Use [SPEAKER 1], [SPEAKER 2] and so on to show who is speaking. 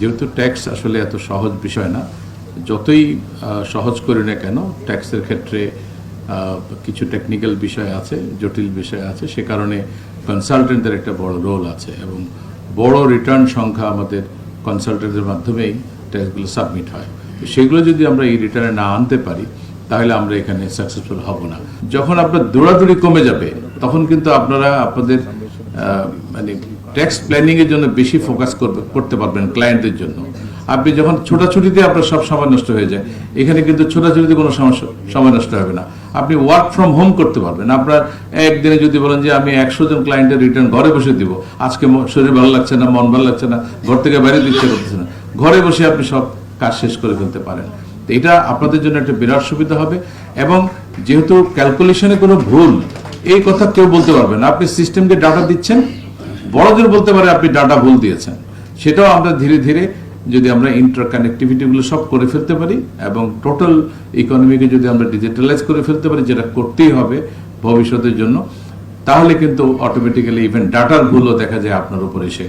[SPEAKER 1] যেহেতু ট্যাক্স আসলে এত সহজ বিষয় না, যতই সহজ করি না কেন, ট্যাক্সের ক্ষেত্রে কিছু টেকনিক্যাল বিষয় আছে, জটিল বিষয় আছে, সে কারণে কনসালটেন্টদের একটা বড় রোল আছে এবং বড় রিটার্ন সংখ্যা আমাদের কনসালটেন্টের মাধ্যমেই ট্যাক্সগুলো সাবমিট হয়। সেগুলো যদি আমরা এই রিটার্নে না আনতে পারি, তাহলে আমরা এখানে সাকসেসফুল হব না। যখন আপনার দৌড়াদৌড়ি কমে যাবে, তখন কিন্তু আপনারা, আপনাদের মানে ট্যাক্স প্ল্যানিংয়ের জন্য বেশি ফোকাস করবে, করতে পারবেন ক্লায়েন্টদের জন্য। আপনি যখন ছোটাছুটিতে আপনার সব সময় নষ্ট হয়ে যায়, এখানে কিন্তু ছোটাছুটিতে কোনো সমস্যা, সময় নষ্ট হবে না। আপনি ওয়ার্ক ফ্রম হোম করতে পারবেন। আপনার একদিনে যদি বলেন যে আমি একশো জন ক্লায়েন্টের রিটার্ন ঘরে বসে দিব, আজকে শরীর ভালো লাগছে না, মন ভালো লাগছে না, ঘর থেকে বাইরে দিচ্ছে করতেছে না, ঘরে বসে আপনি সব কাজ শেষ করে ফেলতে পারেন। এটা আপনাদের জন্য একটা বিরাট সুবিধা হবে। এবং যেহেতু ক্যালকুলেশনে কোনো ভুল এই কথা কেউ বলতে পারবে না। আপনি সিস্টেমকে ডাটা দিচ্ছেন বড়দের বলতে পারে আপনি ডাটা ভুল দিয়েছেন। সেটাও আমরা ধীরে ধীরে যদি আমরা ইন্টার কানেক্টিভিটিগুলো সব করে ফেলতে পারি এবং টোটাল ইকোনমিকে যদি আমরা ডিজিটালাইজ করে ফেলতে পারি, যেটা করতেই হবে ভবিষ্যতের জন্য, তাহলে কিন্তু অটোমেটিক্যালি ইভেন ডাটার ভুলও দেখা যায় আপনার উপর এসে